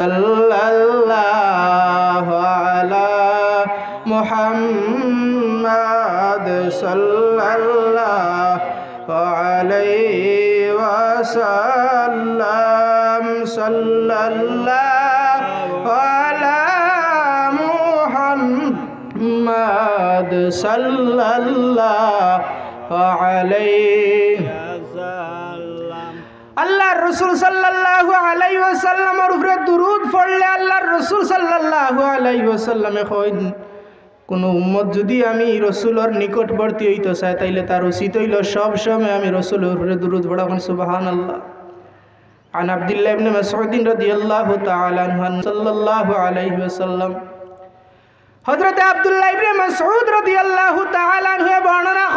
صلى الله على محمد صلى الله عليه وسلم. صلى الله على محمد صلى الله عليه الله الرسول صلى الله সাল্লাল্লাহু আলাইহি ওয়াসাল্লামের উপরে দুরূদ পড়লে আল্লাহর রসুল সাল্লাল্লাহু আলাইহি ওয়াসাল্লামে কইন কোন উম্মত যদি আমি রসুলের নিকটবর্তী হইতে চাই তাইলে তার উচিত হইল সব সময় আমি রসুলের উপরে দুরূদ পড়া কোন সুবহানাল্লাহ عن عبد الله بن مسعود رضي الله تعالى عنه صلى الله عليه وسلم হযরত আব্দুল্লাহ ইবনে মাসউদ রাদিয়াল্লাহু তাআলা আনহু বর্ণনা করেন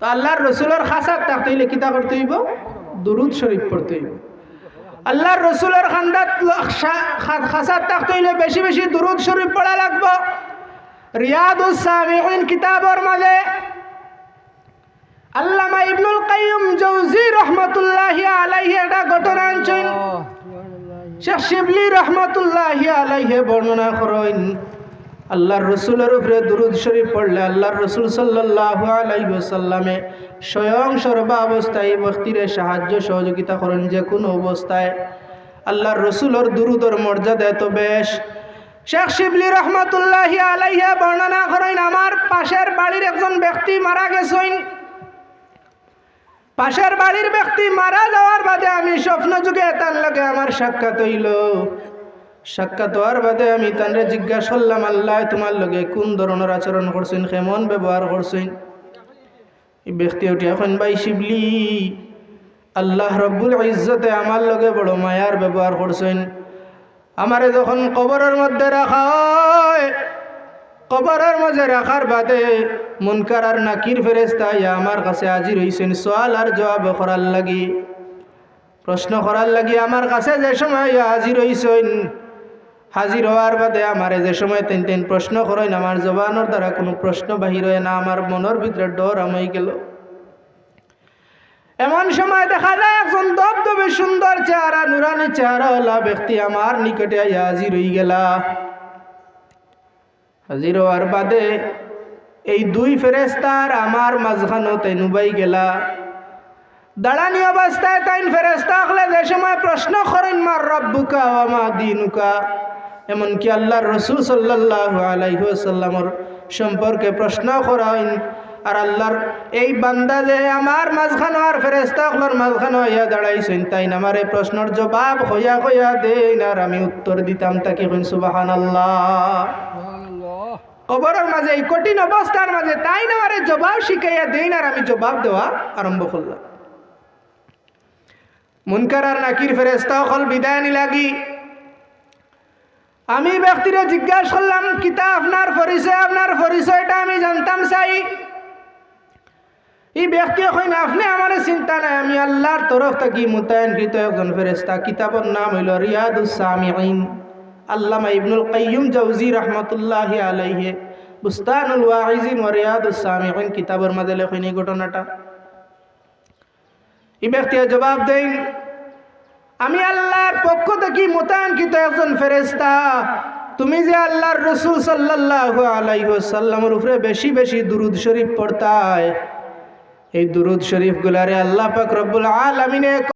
তো আল্লাহর রসুলের খাসাত থাকতে হইলে কিতা করতে হইব? দুরুদ শরীফ পড়তে হইব। আল্লাহর রসুলের খান্দাত খাসাত থাকতে হইলে বেশি বেশি দুরুদ শরীফ পড়া লাগবো। রিয়াদুস সামিউন কিতাবর মাঝে আল্লামা ইবনুল কাইয়ুম জৌজি রহমতুল্লাহি আলাইহি এটা ঘটনা আনছেন। শেখ শিবলি রহমতুল্লাহি আলাইহি বর্ণনা করেন। আল্লাহর রসুলের উপরে দুরুদ শরীফ পড়লে আল্লাহর রসুল সাল্লাল্লাহু আলাইহি ওয়াসাল্লামে স্বয়ং সর্বা অবস্থায় ব্যক্তিরে সাহায্য সহযোগিতা করেন যে কোনো অবস্থায়। আল্লাহর রসুলের দুরুদর মর্যাদা এত বেশ। শেখ শিবলি রহমতুল্লাহি আলাইহা বর্ণনা করেন, আমার পাশের বাড়ির একজন ব্যক্তি মারা গেছেন। পাশের বাড়ির ব্যক্তি মারা যাওয়ার বাদে আমি স্বপ্ন যুগে তার লগে আমার সাক্ষাৎ হইল। সাক্ষাৎ হওয়ার বাদে আমি তানরে জিজ্ঞাসা করলাম, আল্লাহ, তোমার লগে কোন ধরনের আচরণ করছেন, কেমন ব্যবহার করছেন? এই ব্যক্তি উঠি এখন, ভাই শিবলি, আল্লাহ রব্বুল ইজ্জতে আমার লগে বড় মায়ার ব্যবহার করছেন। আমারে যখন কবরের মধ্যে রাখা হয়, কবরের মাঝে রাখার বাদে মুনকার আর নাকির ফেরেস্তা ইয়া আমার কাছে হাজির হইছেন। সোয়াল আর জবাব করার লাগি, প্রশ্ন করার লাগি, আমার কাছে যে সময় ইয়া হাজির হাজির হওয়ার বাদে আমারে যে সময় তেন তেন প্রশ্ন করেন, আমার জবানোর দ্বারা কোনো প্রশ্ন বাহির হয় না, আমার মনের ভিতরে ডর আমই গেল। এমন সময় দেখা যায় একজন দবদবে সুন্দর চেহারা, নুরানি চেহারাওয়ালা ব্যক্তি আমার নিকটে আইয়া হাজির হয়ে গেলা। হাজির হওয়ার বাদে এই দুই ফেরেস্তার আমার মাঝখানো তাই নুবাই গেলা। দাঁড়ানি অবস্থায় তাইন ফেরেস্তা হলে যে সময় প্রশ্ন করেন, মার রব্বুকা ও মা দিনুকা। এমনকি আল্লাহর রসুল সাল্লাহ আলাইসাল্লামর সম্পর্কে প্রশ্ন করেন আর আল্লাহর এই বান্দা যে আমার মাঝখানো আর ফেরেস্তা হলার মাঝখানো হইয়া দাঁড়াইছেন তাই না আমার এই প্রশ্নের জবাব হইয়া হইয়া দেন আর আমি উত্তর দিতাম তাকে হইন? সুবাহান আল্লাহ। কবরের মাঝে এই কঠিন অবস্থার মাঝে তাই না আমার জবাব শিখাইয়া দেন আর আমি জবাব দেওয়া আরম্ভ করলাম। মুনকার আর নাকির ফেরেস্তা হল বিদায় লাগি আমি ব্যক্তিরা জিজ্ঞাসা করলাম, কিতা আপনার পরিচয়? আপনার পরিচয়টা আমি জানতাম, চাই। এই ব্যক্তি কইন, আপনি আমার চিন্তা নাই, আমি আল্লাহর তরফ থেকে মোতায়েনকৃত একজন ফেরেস্তা কিতাবের নাম হইল রিয়াদুসামিন আল্লামা ইবনুল কাইয়ুম জৌজি রহমতুল্লাহ আলাইহে। বুস্তানুল ওয়াইজিন ও রিয়াদুসামিন কিতাবের মাঝে লেখেন এই ঘটনাটা। এই ব্যক্তি জবাব দেন আমি আল্লাহর পক্ষ থেকে মোতায়নকৃত একজন ফেরেস্তা তুমি যে আল্লাহর রসুল সাল্লাহ আলাইসাল্লামের উপরে বেশি বেশি দুরুদ শরীফ পড়তায়, এই দুরুদ শরীফ গুলারে আল্লাহ পাক রব্বুল আলমিনে